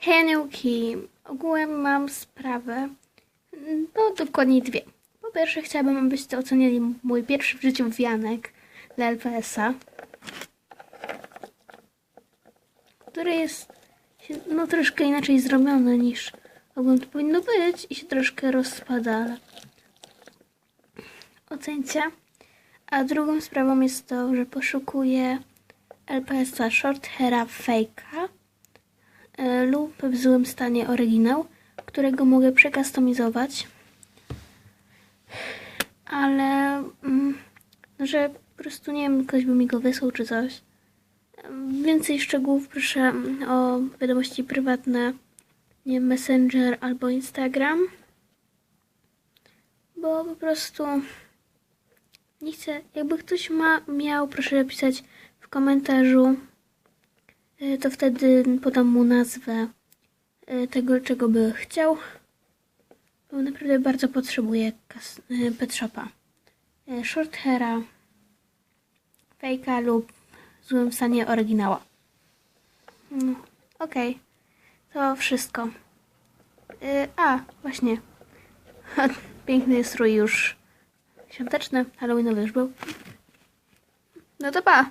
Heniuki. Ogółem mam sprawę. No, dokładnie dwie. Po pierwsze, chciałabym, abyście ocenili mój pierwszy w życiu wianek dla LPS-a, który jest no, troszkę inaczej zrobiony niż ogólnie to powinno być i się troszkę rozpada, ale ocencie. A drugą sprawą jest to, że poszukuję LPS-a Short Haira Fake'a lub w złym stanie oryginał, którego mogę przecustomizować. Ale mm, że po prostu nie wiem, ktoś by mi go wysłał czy coś. Więcej szczegółów proszę mm, o wiadomości prywatne, nie wiem, Messenger albo Instagram. Bo po prostu nie chcę, jakby ktoś ma, miał, proszę napisać w komentarzu, to wtedy podam mu nazwę y, tego, czego by chciał. Bo naprawdę bardzo potrzebuję kas- y, pet shopa. Short haira, fejka lub w złym stanie oryginała. No, okej. To wszystko. A, właśnie. Piękny strój już świąteczny, halloweenowy już był. No to pa!